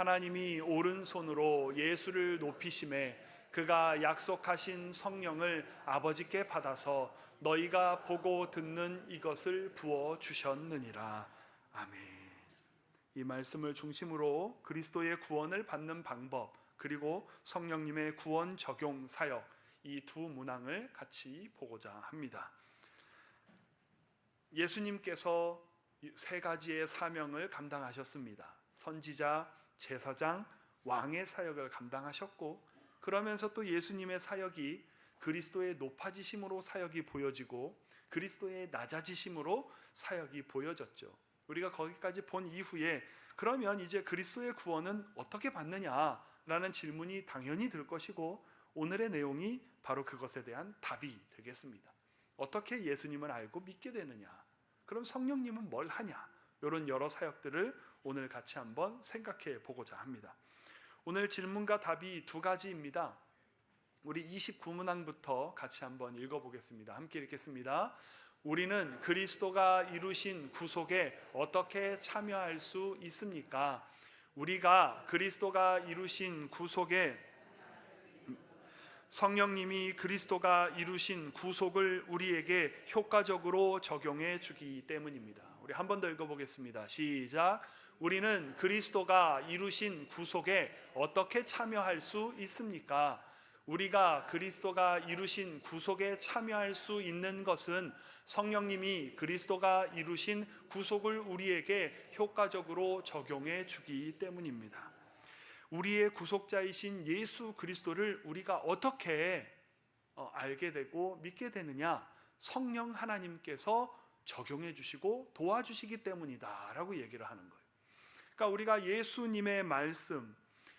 하나님이 오른손으로 예수를 높이심에 그가 약속하신 성령을 아버지께 받아서 너희가 보고 듣는 이것을 부어 주셨느니라. 아멘. 이 말씀을 중심으로 그리스도의 구원을 받는 방법 그리고 성령님의 구원 적용 사역 이 두 문항을 같이 보고자 합니다. 예수님께서 세 가지의 사명을 감당하셨습니다. 선지자, 제사장, 왕의 사역을 감당하셨고 그러면서 또 예수님의 사역이 그리스도의 높아지심으로 사역이 보여지고 그리스도의 낮아지심으로 사역이 보여졌죠. 우리가 거기까지 본 이후에 그러면 이제 그리스도의 구원은 어떻게 받느냐라는 질문이 당연히 들 것이고 오늘의 내용이 바로 그것에 대한 답이 되겠습니다. 어떻게 예수님을 알고 믿게 되느냐? 그럼 성령님은 뭘 하냐? 이런 여러 사역들을 오늘 같이 한번 생각해 보고자 합니다. 오늘 질문과 답이 두 가지입니다. 우리 29문항부터 같이 한번 읽어보겠습니다. 함께 읽겠습니다. 우리는 그리스도가 이루신 구속에 어떻게 참여할 수 있습니까? 우리가 그리스도가 이루신 구속에 성령님이 그리스도가 이루신 구속을 우리에게 효과적으로 적용해 주기 때문입니다. 우리 한 번 더 읽어보겠습니다. 시작. 우리는 그리스도가 이루신 구속에 어떻게 참여할 수 있습니까? 우리가 그리스도가 이루신 구속에 참여할 수 있는 것은 성령님이 그리스도가 이루신 구속을 우리에게 효과적으로 적용해 주기 때문입니다. 우리의 구속자이신 예수 그리스도를 우리가 어떻게 어, 알게 되고 믿게 되느냐? 성령 하나님께서 적용해 주시고 도와주시기 때문이다라고 얘기를 하는 거예요. 그러니까 우리가 예수님의 말씀,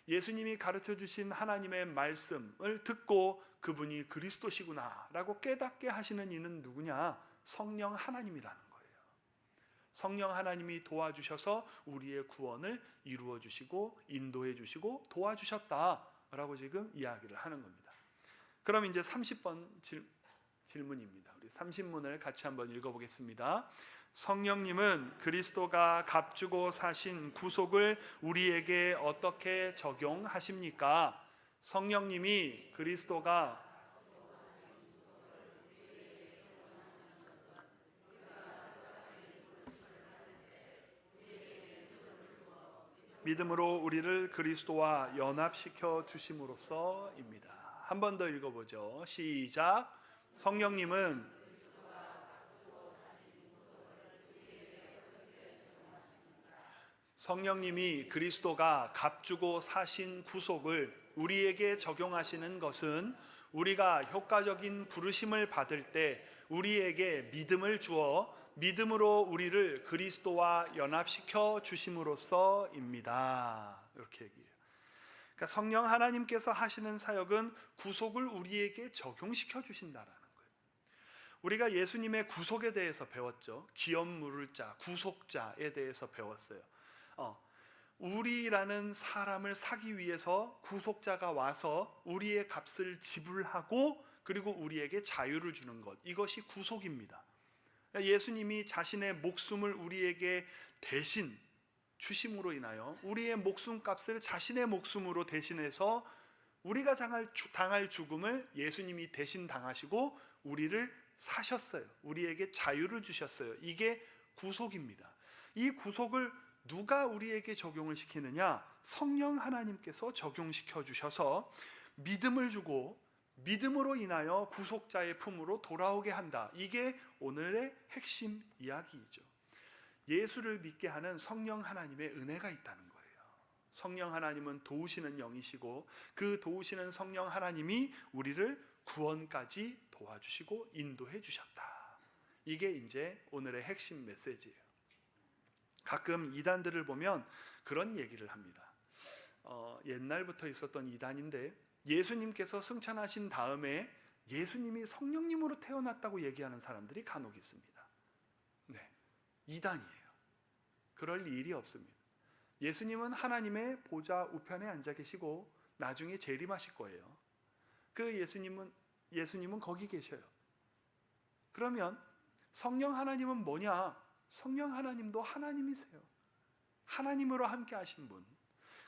예수님이 가르쳐 주신 하나님의 말씀을 듣고 그분이 그리스도시구나라고 깨닫게 하시는 이는 누구냐? 성령 하나님이라는 거예요. 성령 하나님이 도와주셔서 우리의 구원을 이루어 주시고 인도해 주시고 도와주셨다라고 지금 이야기를 하는 겁니다. 그럼 이제 30번 질, 질문입니다. 우리 30문을 같이 한번 읽어 보겠습니다. 성령님은 그리스도가 값주고 사신 구속을 우리에게 어떻게 적용하십니까? 성령님이 그리스도가 믿음으로 우리를 그리스도와 연합시켜 주심으로써입니다. 한 번 더 읽어보죠. 시작. 성령님은 성령님이 그리스도가 값주고 사신 구속을 우리에게 적용하시는 것은 우리가 효과적인 부르심을 받을 때 우리에게 믿음을 주어 믿음으로 우리를 그리스도와 연합시켜 주심으로써입니다. 이렇게 얘기해요. 그러니까 성령 하나님께서 하시는 사역은 구속을 우리에게 적용시켜 주신다라는 거예요. 우리가 예수님의 구속에 대해서 배웠죠. 기업 물을 자, 구속자에 대해서 배웠어요. 어, 우리라는 사람을 사기 위해서 구속자가 와서 우리의 값을 지불하고 그리고 우리에게 자유를 주는 것. 이것이 구속입니다. 예수님이 자신의 목숨을 우리에게 대신 주심으로 인하여 우리의 목숨 값을 자신의 목숨으로 대신해서 우리가 당할 죽음을 예수님이 대신 당하시고 우리를 사셨어요. 우리에게 자유를 주셨어요. 이게 구속입니다. 이 구속을 누가 우리에게 적용을 시키느냐? 성령 하나님께서 적용시켜 주셔서 믿음을 주고 믿음으로 인하여 구속자의 품으로 돌아오게 한다. 이게 오늘의 핵심 이야기이죠. 예수를 믿게 하는 성령 하나님의 은혜가 있다는 거예요. 성령 하나님은 도우시는 영이시고 그 도우시는 성령 하나님이 우리를 구원까지 도와주시고 인도해 주셨다. 이게 이제 오늘의 핵심 메시지예요. 가끔 이단들을 보면 그런 얘기를 합니다. 어, 옛날부터 있었던 이단인데 예수님께서 승천하신 다음에 예수님이 성령님으로 태어났다고 얘기하는 사람들이 간혹 있습니다. 네, 이단이에요. 그럴 일이 없습니다. 예수님은 하나님의 보좌 우편에 앉아 계시고 나중에 재림하실 거예요. 그 예수님은 예수님은 거기 계셔요. 그러면 성령 하나님은 뭐냐? 성령 하나님도 하나님이세요. 하나님으로 함께 하신 분.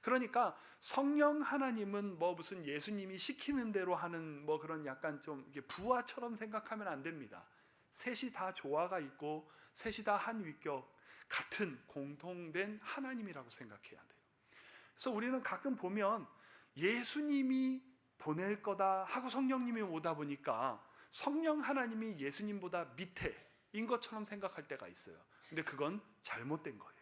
그러니까 성령 하나님은 뭐 무슨 예수님이 시키는 대로 하는 뭐 그런 약간 좀 부하처럼 생각하면 안 됩니다. 셋이 다 조화가 있고 셋이 다 한 위격 같은 공통된 하나님이라고 생각해야 돼요. 그래서 우리는 가끔 보면 예수님이 보낼 거다 하고 성령님이 오다 보니까 성령 하나님이 예수님보다 밑에 인 것처럼 생각할 때가 있어요. 근데 그건 잘못된 거예요.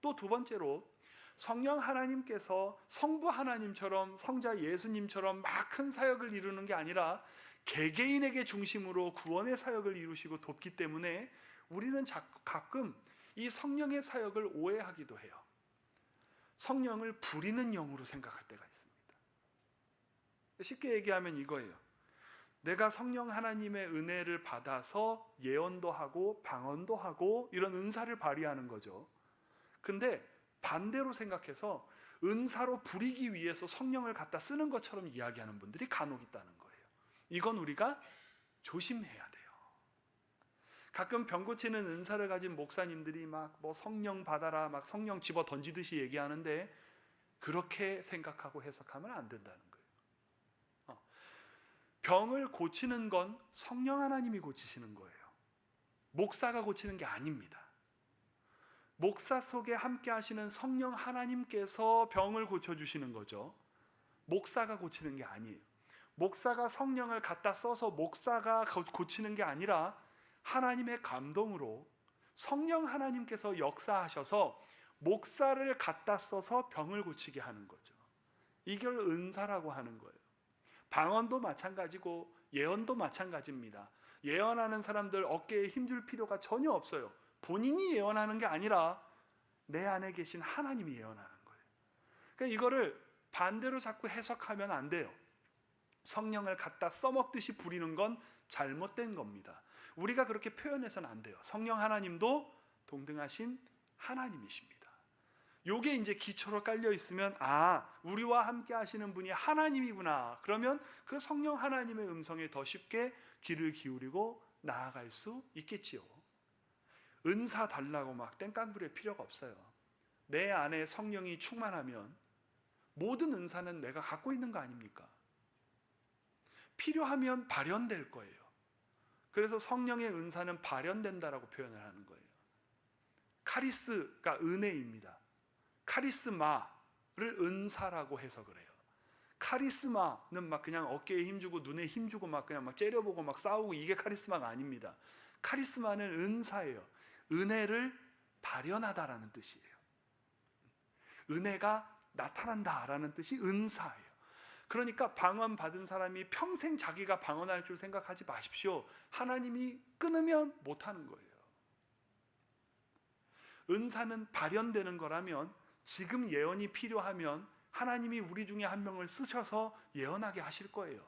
또 두 번째로 성령 하나님께서 성부 하나님처럼 성자 예수님처럼 막 큰 사역을 이루는 게 아니라 개개인에게 중심으로 구원의 사역을 이루시고 돕기 때문에 우리는 가끔 이 성령의 사역을 오해하기도 해요. 성령을 부리는 영으로 생각할 때가 있습니다. 쉽게 얘기하면 이거예요. 내가 성령 하나님의 은혜를 받아서 예언도 하고 방언도 하고 이런 은사를 발휘하는 거죠. 근데 반대로 생각해서 은사로 부리기 위해서 성령을 갖다 쓰는 것처럼 이야기하는 분들이 간혹 있다는 거예요. 이건 우리가 조심해야 돼요. 가끔 병 고치는 은사를 가진 목사님들이 막 뭐 성령 받아라 막 성령 집어 던지듯이 얘기하는데 그렇게 생각하고 해석하면 안 된다는 거예요. 어. 병을 고치는 건 성령 하나님이 고치시는 거예요. 목사가 고치는 게 아닙니다. 목사 속에 함께 하시는 성령 하나님께서 병을 고쳐 주시는 거죠. 목사가 고치는 게 아니에요. 목사가 성령을 갖다 써서 목사가 고치는 게 아니라 하나님의 감동으로 성령 하나님께서 역사하셔서 목사를 갖다 써서 병을 고치게 하는 거죠. 이걸 은사라고 하는 거예요. 방언도 마찬가지고 예언도 마찬가지입니다. 예언하는 사람들 어깨에 힘줄 필요가 전혀 없어요. 본인이 예언하는 게 아니라 내 안에 계신 하나님이 예언하는 거예요. 그러니까 이거를 반대로 자꾸 해석하면 안 돼요. 성령을 갖다 써먹듯이 부리는 건 잘못된 겁니다. 우리가 그렇게 표현해서는 안 돼요. 성령 하나님도 동등하신 하나님이십니다. 요게 이제 기초로 깔려 있으면 아, 우리와 함께 하시는 분이 하나님이구나. 그러면 그 성령 하나님의 음성에 더 쉽게 귀를 기울이고 나아갈 수 있겠지요. 은사 달라고 막 땡깡 부릴 필요가 없어요. 내 안에 성령이 충만하면 모든 은사는 내가 갖고 있는 거 아닙니까? 필요하면 발현될 거예요. 그래서 성령의 은사는 발현된다라고 표현을 하는 거예요. 카리스가 은혜입니다. 카리스마를 은사라고 해석을 해요. 카리스마는 막 그냥 어깨에 힘주고 눈에 힘주고 막 그냥 막 째려보고 막 싸우고 이게 카리스마가 아닙니다. 카리스마는 은사예요. 은혜를 발현하다라는 뜻이에요. 은혜가 나타난다라는 뜻이 은사예요. 그러니까 방언 받은 사람이 평생 자기가 방언할 줄 생각하지 마십시오. 하나님이 끊으면 못 하는 거예요. 은사는 발현되는 거라면 지금 예언이 필요하면 하나님이 우리 중에 한 명을 쓰셔서 예언하게 하실 거예요.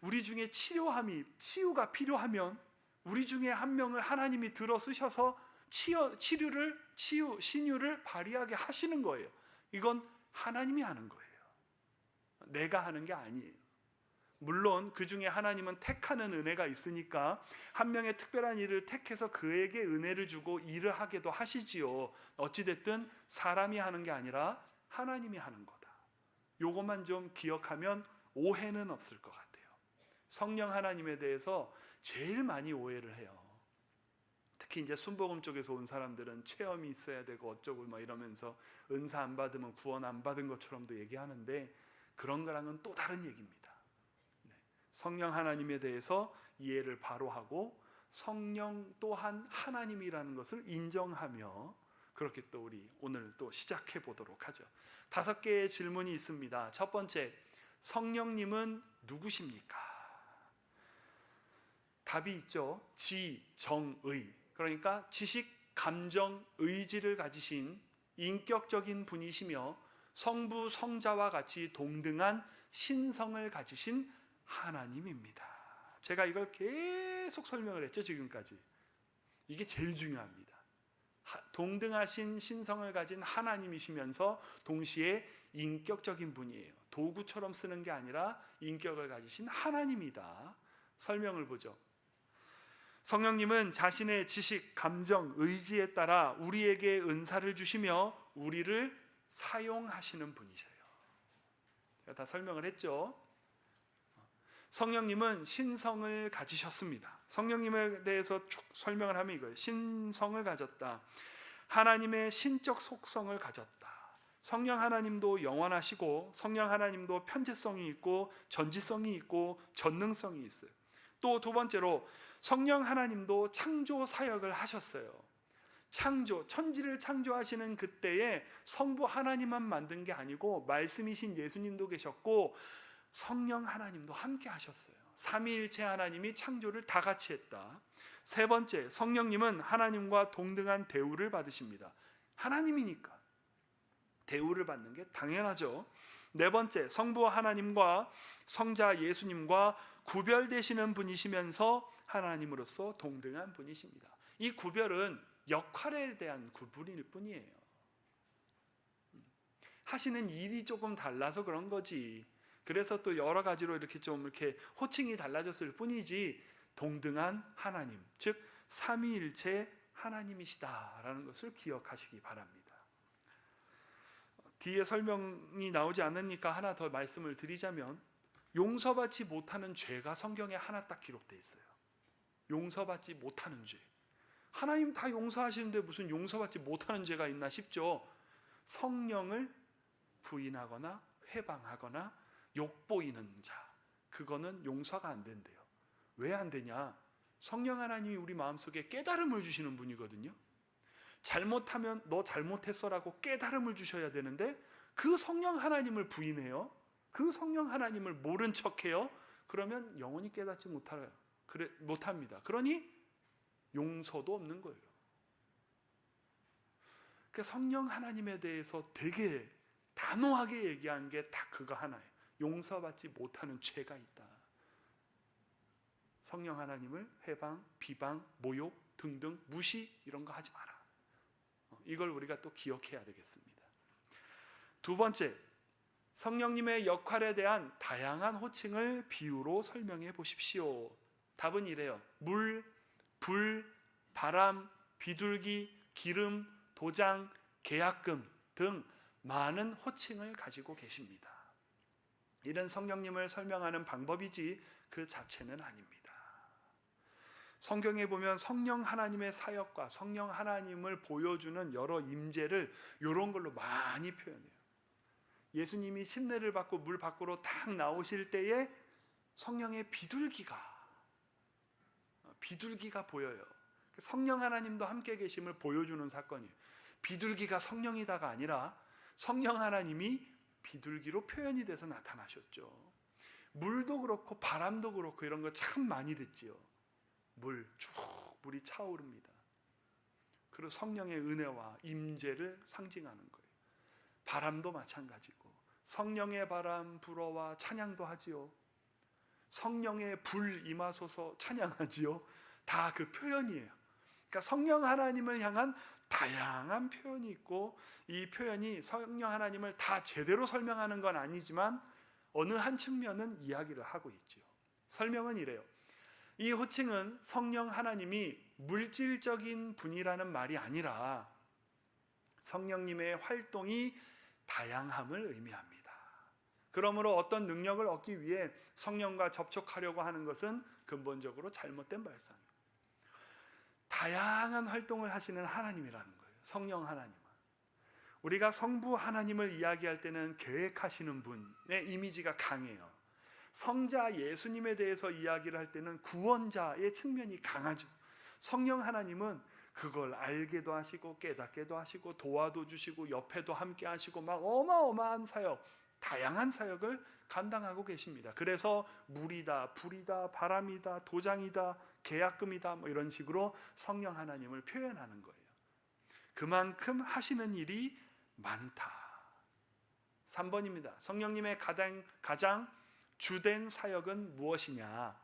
우리 중에 치료함이 치유가 필요하면 우리 중에 한 명을 하나님이 들어 쓰셔서 치유, 치료를 치유 신유를 발휘하게 하시는 거예요. 이건 하나님이 하는 거예요. 내가 하는 게 아니에요. 물론 그 중에 하나님은 택하는 은혜가 있으니까 한 명의 특별한 일을 택해서 그에게 은혜를 주고 일을 하게도 하시지요. 어찌됐든 사람이 하는 게 아니라 하나님이 하는 거다. 요것만 좀 기억하면 오해는 없을 것 같아요. 성령 하나님에 대해서 제일 많이 오해를 해요. 특히 이제 순복음 쪽에서 온 사람들은 체험이 있어야 되고 어쩌고 막 이러면서 은사 안 받으면 구원 안 받은 것처럼도 얘기하는데 그런 거랑은 또 다른 얘기입니다. 네. 성령 하나님에 대해서 이해를 바로 하고 성령 또한 하나님이라는 것을 인정하며 그렇게 또 우리 오늘 또 시작해 보도록 하죠. 다섯 개의 질문이 있습니다. 첫 번째, 성령님은 누구십니까? 답이 있죠. 지, 정, 의. 그러니까 지식, 감정, 의지를 가지신 인격적인 분이시며 성부, 성자와 같이 동등한 신성을 가지신 하나님입니다. 제가 이걸 계속 설명을 했죠, 지금까지. 이게 제일 중요합니다. 동등하신 신성을 가진 하나님이시면서 동시에 인격적인 분이에요. 도구처럼 쓰는 게 아니라 인격을 가지신 하나님이다. 설명을 보죠. 성령님은 자신의 지식, 감정, 의지에 따라 우리에게 은사를 주시며 우리를 사용하시는 분이세요. 다 설명을 했죠. 성령님은 신성을 가지셨습니다. 성령님에 대해서 쭉 설명을 하면 이거예요. 신성을 가졌다. 하나님의 신적 속성을 가졌다. 성령 하나님도 영원하시고 성령 하나님도 편재성이 있고 전지성이 있고 전능성이 있어요. 또 두 번째로 성령 하나님도 창조 사역을 하셨어요. 창조, 천지를 창조하시는 그때에 성부 하나님만 만든 게 아니고 말씀이신 예수님도 계셨고 성령 하나님도 함께 하셨어요. 삼위일체 하나님이 창조를 다 같이 했다. 세 번째, 성령님은 하나님과 동등한 대우를 받으십니다. 하나님이니까 대우를 받는 게 당연하죠. 네 번째, 성부 하나님과 성자 예수님과 구별되시는 분이시면서 하나님으로서 동등한 분이십니다. 이 구별은 역할에 대한 구분일 뿐이에요. 하시는 일이 조금 달라서 그런 거지. 그래서 또 여러 가지로 이렇게 좀 이렇게 호칭이 달라졌을 뿐이지 동등한 하나님, 즉 삼위일체 하나님이시다라는 것을 기억하시기 바랍니다. 뒤에 설명이 나오지 않으니까 하나 더 말씀을 드리자면 용서받지 못하는 죄가 성경에 하나 딱 기록돼 있어요. 용서받지 못하는 죄. 하나님 다 용서하시는데 무슨 용서받지 못하는 죄가 있나 싶죠. 성령을 부인하거나 회방하거나 욕보이는 자. 그거는 용서가 안 된대요. 왜 안 되냐? 성령 하나님이 우리 마음속에 깨달음을 주시는 분이거든요. 잘못하면 너 잘못했어라고 깨달음을 주셔야 되는데 그 성령 하나님을 부인해요. 그 성령 하나님을 모른 척해요. 그러면 영원히 깨닫지 못하요. 그래 못합니다. 그러니 용서도 없는 거예요. 그 성령 하나님에 대해서 되게 단호하게 얘기한 게 다 그거 하나예요. 용서받지 못하는 죄가 있다. 성령 하나님을 회방, 비방, 모욕 등등 무시 이런 거 하지 마라. 어, 이걸 우리가 또 기억해야 되겠습니다. 두 번째, 성령님의 역할에 대한 다양한 호칭을 비유로 설명해 보십시오. 답은 이래요. 물, 불, 바람, 비둘기, 기름, 도장, 계약금 등 많은 호칭을 가지고 계십니다. 이런 성령님을 설명하는 방법이지 그 자체는 아닙니다. 성경에 보면 성령 하나님의 사역과 성령 하나님을 보여주는 여러 임재를 이런 걸로 많이 표현해요. 예수님이 침례를 받고 물 밖으로 딱 나오실 때에 성령의 비둘기가 비둘기가 보여요. 성령 하나님도 함께 계심을 보여주는 사건이에요. 비둘기가 성령이다가 아니라 성령 하나님이 비둘기로 표현이 돼서 나타나셨죠. 물도 그렇고 바람도 그렇고 이런 거 참 많이 듣지요. 물, 쭉 물이 차오릅니다. 그리고 성령의 은혜와 임재를 상징하는 거예요. 바람도 마찬가지고 성령의 바람 불어와 찬양도 하지요. 성령의 불 임하소서 찬양하지요. 다 그 표현이에요. 그러니까 성령 하나님을 향한 다양한 표현이 있고 이 표현이 성령 하나님을 다 제대로 설명하는 건 아니지만 어느 한 측면은 이야기를 하고 있죠. 설명은 이래요. 이 호칭은 성령 하나님이 물질적인 분이라는 말이 아니라 성령님의 활동이 다양함을 의미합니다. 그러므로 어떤 능력을 얻기 위해 성령과 접촉하려고 하는 것은 근본적으로 잘못된 발상이에요. 다양한 활동을 하시는 하나님이라는 거예요. 성령 하나님은. 우리가 성부 하나님을 이야기할 때는 계획하시는 분의 이미지가 강해요. 성자 예수님에 대해서 이야기를 할 때는 구원자의 측면이 강하죠. 성령 하나님은 그걸 알게도 하시고 깨닫게도 하시고 도와도 주시고 옆에도 함께 하시고 막 어마어마한 사역, 다양한 사역을 감당하고 계십니다. 그래서 물이다, 불이다, 바람이다, 도장이다, 계약금이다 뭐 이런 식으로 성령 하나님을 표현하는 거예요. 그만큼 하시는 일이 많다. 3번입니다. 성령님의 가장 가장 주된 사역은 무엇이냐?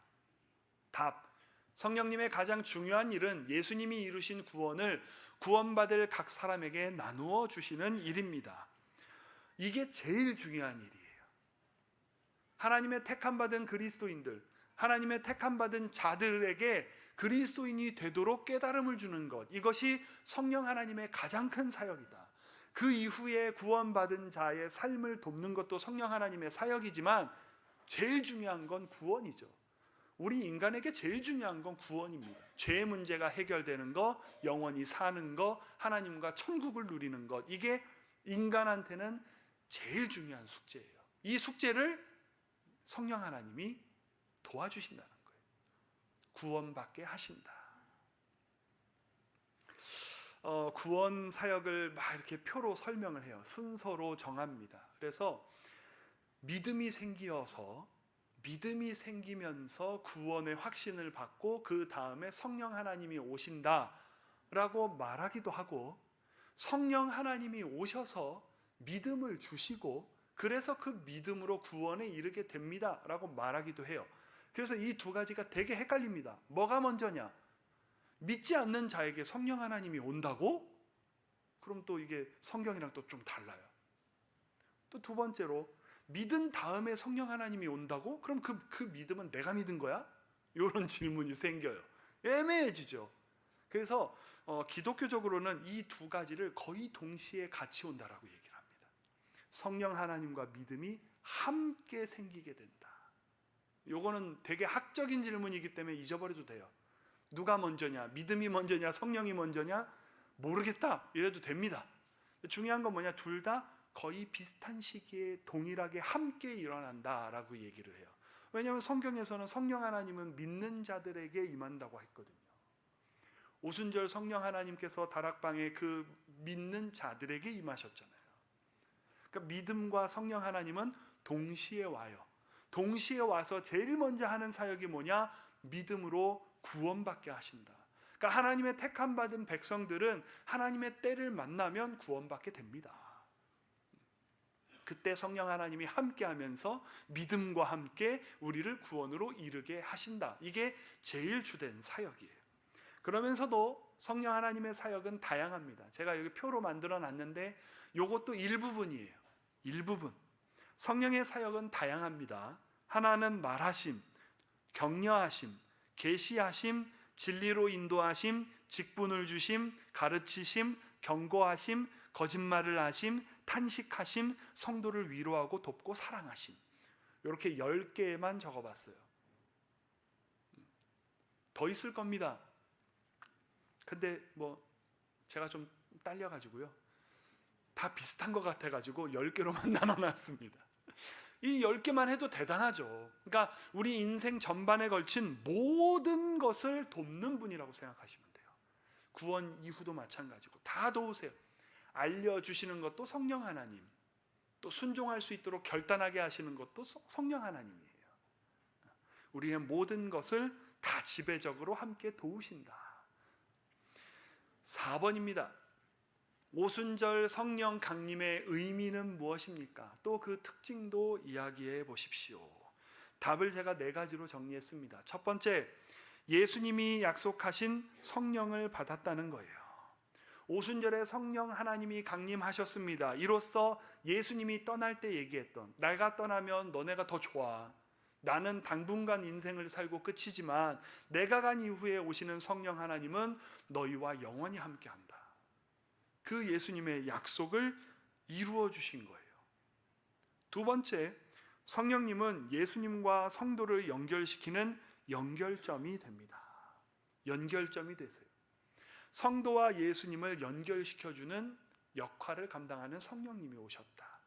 답. 성령님의 가장 중요한 일은 예수님이 이루신 구원을 구원받을 각 사람에게 나누어 주시는 일입니다. 이게 제일 중요한 일이에요. 하나님의 택함 받은 그리스도인들, 하나님의 택함 받은 자들에게 그리스도인이 되도록 깨달음을 주는 것. 이것이 성령 하나님의 가장 큰 사역이다. 그 이후에 구원받은 자의 삶을 돕는 것도 성령 하나님의 사역이지만 제일 중요한 건 구원이죠. 우리 인간에게 제일 중요한 건 구원입니다. 죄의 문제가 해결되는 것, 영원히 사는 것, 하나님과 천국을 누리는 것. 이게 인간한테는 제일 중요한 숙제예요. 이 숙제를 성령 하나님이 도와주신다는 거예요. 구원받게 하신다. 어, 구원 사역을 막 이렇게 표로 설명을 해요. 순서로 정합니다. 그래서 믿음이 생기어서 믿음이 생기면서 구원의 확신을 받고 그 다음에 성령 하나님이 오신다라고 말하기도 하고 성령 하나님이 오셔서 믿음을 주시고 그래서 그 믿음으로 구원에 이르게 됩니다 라고 말하기도 해요. 그래서 이 두 가지가 되게 헷갈립니다. 뭐가 먼저냐? 믿지 않는 자에게 성령 하나님이 온다고? 그럼 또 이게 성경이랑 또 좀 달라요. 또 두 번째로 믿은 다음에 성령 하나님이 온다고? 그럼 그, 그 믿음은 내가 믿은 거야? 이런 질문이 생겨요. 애매해지죠. 그래서 어, 기독교적으로는 이 두 가지를 거의 동시에 같이 온다라고 합니다. 성령 하나님과 믿음이 함께 생기게 된다. 요거는 되게 학적인 질문이기 때문에 잊어버려도 돼요. 누가 먼저냐? 믿음이 먼저냐? 성령이 먼저냐? 모르겠다. 이래도 됩니다. 중요한 건 뭐냐? 둘 다 거의 비슷한 시기에 동일하게 함께 일어난다라고 얘기를 해요. 왜냐하면 성경에서는 성령 하나님은 믿는 자들에게 임한다고 했거든요. 오순절 성령 하나님께서 다락방에 그 믿는 자들에게 임하셨잖아요. 그러니까 믿음과 성령 하나님은 동시에 와요. 동시에 와서 제일 먼저 하는 사역이 뭐냐? 믿음으로 구원받게 하신다. 그러니까 하나님의 택함 받은 백성들은 하나님의 때를 만나면 구원받게 됩니다. 그때 성령 하나님이 함께 하면서 믿음과 함께 우리를 구원으로 이르게 하신다. 이게 제일 주된 사역이에요. 그러면서도 성령 하나님의 사역은 다양합니다. 제가 여기 표로 만들어 놨는데 요것도 일부분이에요. 일부분. 성령의 사역은 다양합니다. 하나는 말하심, 격려하심, 계시하심, 진리로 인도하심, 직분을 주심, 가르치심, 경고하심, 거짓말을 하심, 탄식하심, 성도를 위로하고 돕고 사랑하심. 이렇게 10개만 적어 봤어요. 더 있을 겁니다. 근데 뭐 제가 좀 딸려 가지고요. 다 비슷한 것 같아 가지고 10개로만 나눠 놨습니다. 이 10개만 해도 대단하죠. 그러니까 우리 인생 전반에 걸친 모든 것을 돕는 분이라고 생각하시면 돼요. 구원 이후도 마찬가지고 다 도우세요. 알려주시는 것도 성령 하나님, 또 순종할 수 있도록 결단하게 하시는 것도 성령 하나님이에요. 우리의 모든 것을 다 지배적으로 함께 도우신다. 4번입니다. 오순절 성령 강림의 의미는 무엇입니까? 또 그 특징도 이야기해 보십시오. 답을 제가 네 가지로 정리했습니다. 첫 번째, 예수님이 약속하신 성령을 받았다는 거예요. 오순절에 성령 하나님이 강림하셨습니다. 이로써 예수님이 떠날 때 얘기했던 내가 떠나면 너네가 더 좋아. 나는 당분간 인생을 살고 끝이지만 내가 간 이후에 오시는 성령 하나님은 너희와 영원히 함께 한다. 그 예수님의 약속을 이루어 주신 거예요. 두 번째, 성령님은 예수님과 성도를 연결시키는 연결점이 됩니다. 연결점이 되세요. 성도와 예수님을 연결시켜 주는 역할을 감당하는 성령님이 오셨다.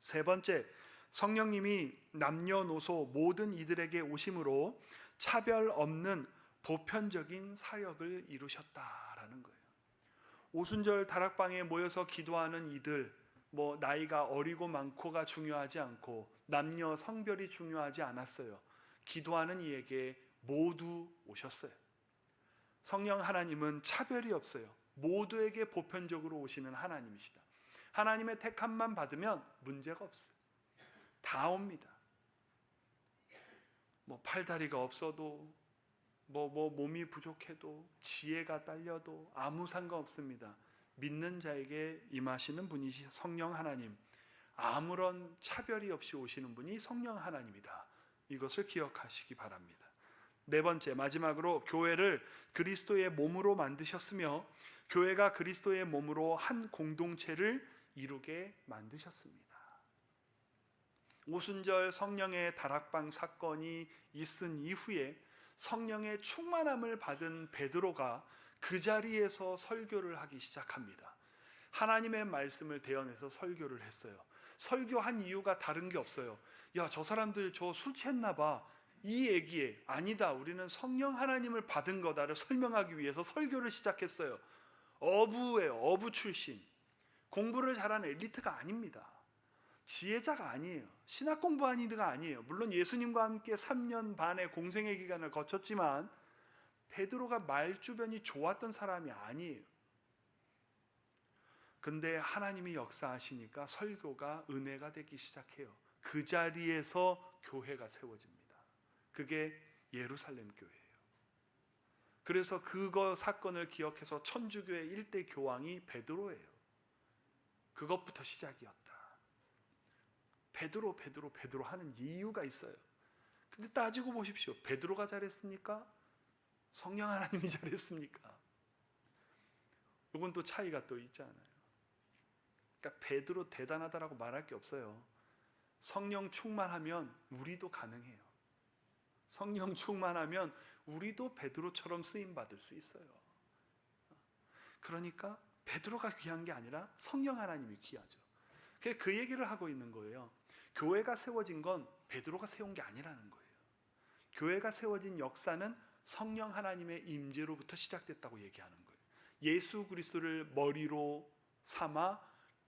세 번째, 성령님이 남녀노소 모든 이들에게 오심으로 차별 없는 보편적인 사역을 거예요. 오순절 다락방에 모여서 기도하는 이들, 뭐 나이가 어리고 많고가 중요하지 않고 남녀 성별이 중요하지 않았어요. 기도하는 이에게 모두 오셨어요. 성령 하나님은 차별이 없어요. 모두에게 보편적으로 오시는 하나님이시다. 하나님의 택함만 받으면 문제가 없어요. 다 옵니다. 뭐 팔다리가 없어도 뭐, 뭐 몸이 부족해도 지혜가 딸려도 아무 상관없습니다. 믿는 자에게 임하시는 분이 성령 하나님. 아무런 차별이 없이 오시는 분이 성령 하나님이다. 이것을 기억하시기 바랍니다. 네 번째 마지막으로 교회를 그리스도의 몸으로 만드셨으며 교회가 그리스도의 몸으로 한 공동체를 이루게 만드셨습니다. 오순절 성령의 다락방 사건이 있은 이후에 성령의 충만함을 받은 베드로가 그 자리에서 설교를 하기 시작합니다. 하나님의 말씀을 대언해서 설교를 했어요. 설교한 이유가 다른 게 없어요. 야, 저 사람들 저 술 취했나 봐. 이 얘기에 아니다. 우리는 성령 하나님을 받은 거다를 설명하기 위해서 설교를 시작했어요. 어부예요. 어부 출신. 공부를 잘하는 엘리트가 아닙니다. 지혜자가 아니에요. 신학 공부한 이가 아니에요. 물론 예수님과 함께 3년 반의 공생의 기간을 거쳤지만 베드로가 말 주변이 좋았던 사람이 아니에요. 근데 하나님이 역사하시니까 설교가 은혜가 되기 시작해요. 그 자리에서 교회가 세워집니다. 그게 예루살렘 교회예요. 그래서 그거 사건을 기억해서 천주교의 일대 교황이 베드로예요. 그것부터 시작이었다. 베드로 베드로 베드로 하는 이유가 있어요. 근데 따지고 보십시오. 베드로가 잘했습니까? 성령 하나님이 잘했습니까? 이건 또 차이가 또 있잖아요. 그러니까 베드로 대단하다라고 말할 게 없어요. 성령 충만하면 우리도 가능해요. 성령 충만하면 우리도 베드로처럼 쓰임 받을 수 있어요. 그러니까 베드로가 귀한 게 아니라 성령 하나님이 귀하죠. 그 얘기를 하고 있는 거예요. 교회가 세워진 건 베드로가 세운 게 아니라는 거예요. 교회가 세워진 역사는 성령 하나님의 임재로부터 시작됐다고 얘기하는 거예요. 예수 그리스도를 머리로 삼아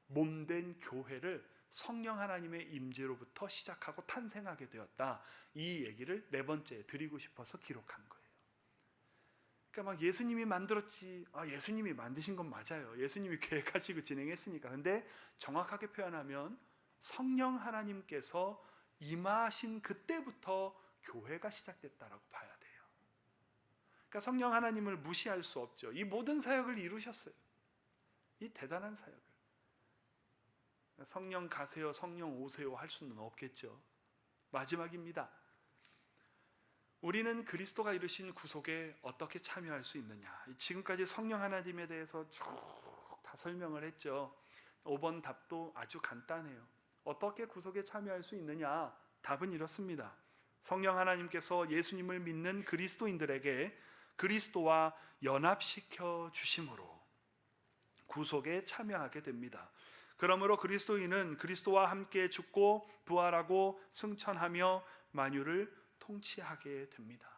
몸된 교회를 성령 하나님의 임재로부터 시작하고 탄생하게 되었다. 이 얘기를 네 번째 드리고 싶어서 기록한 거예요. 그러니까 막 예수님이 만들었지. 아, 예수님이 만드신 건 맞아요. 예수님이 계획하시고 진행했으니까. 근데 정확하게 표현하면 성령 하나님께서 임하신 그때부터 교회가 시작됐다라고 봐야 돼요. 그러니까 성령 하나님을 무시할 수 없죠. 이 모든 사역을 이루셨어요. 이 대단한 사역을. 성령 가세요, 성령 오세요 할 수는 없겠죠. 마지막입니다. 우리는 그리스도가 이루신 구속에 어떻게 참여할 수 있느냐? 지금까지 성령 하나님에 대해서 쭉 다 설명을 했죠. 5번 답도 아주 간단해요. 어떻게 구속에 참여할 수 있느냐? 답은 이렇습니다. 성령 하나님께서 예수님을 믿는 그리스도인들에게 그리스도와 연합시켜 주심으로 구속에 참여하게 됩니다. 그러므로 그리스도인은 그리스도와 함께 죽고 부활하고 승천하며 만유를 통치하게 됩니다.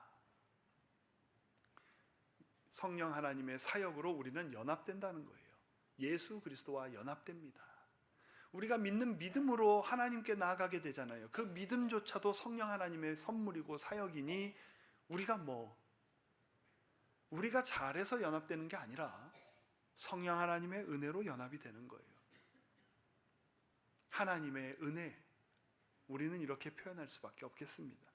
성령 하나님의 사역으로 우리는 연합된다는 거예요. 예수 그리스도와 연합됩니다. 우리가 믿는 믿음으로 하나님께 나아가게 되잖아요. 그 믿음조차도 성령 하나님의 선물이고 사역이니 우리가 뭐 우리가 잘해서 연합되는 게 아니라 성령 하나님의 은혜로 연합이 되는 거예요. 하나님의 은혜. 우리는 이렇게 표현할 수밖에 없겠습니다.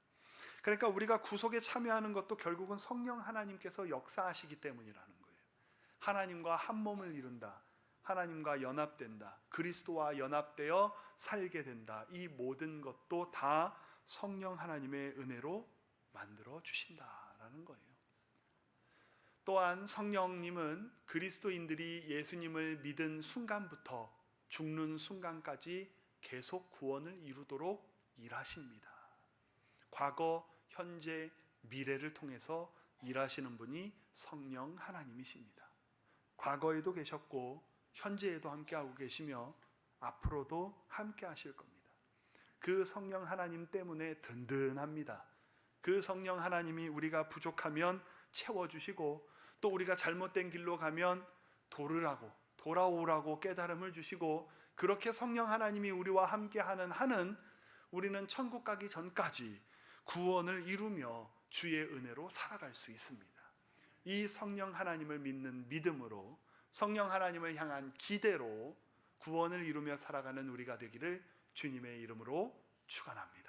그러니까 우리가 구속에 참여하는 것도 결국은 성령 하나님께서 역사하시기 때문이라는 거예요. 하나님과 한 몸을 이룬다. 하나님과 연합된다. 그리스도와 연합되어 살게 된다. 이 모든 것도 다 성령 하나님의 은혜로 만들어 주신다라는 거예요. 또한 성령님은 그리스도인들이 예수님을 믿은 순간부터 죽는 순간까지 계속 구원을 이루도록 일하십니다. 과거, 현재, 미래를 통해서 일하시는 분이 성령 하나님이십니다. 과거에도 계셨고 현재에도 함께하고 계시며 앞으로도 함께 하실 겁니다. 그 성령 하나님 때문에 든든합니다. 그 성령 하나님이 우리가 부족하면 채워주시고 또 우리가 잘못된 길로 가면 돌으라고 돌아오라고 깨달음을 주시고 그렇게 성령 하나님이 우리와 함께하는 한은 우리는 천국 가기 전까지 구원을 이루며 주의 은혜로 살아갈 수 있습니다. 이 성령 하나님을 믿는 믿음으로 성령 하나님을 향한 기대로 구원을 이루며 살아가는 우리가 되기를 주님의 이름으로 축원합니다.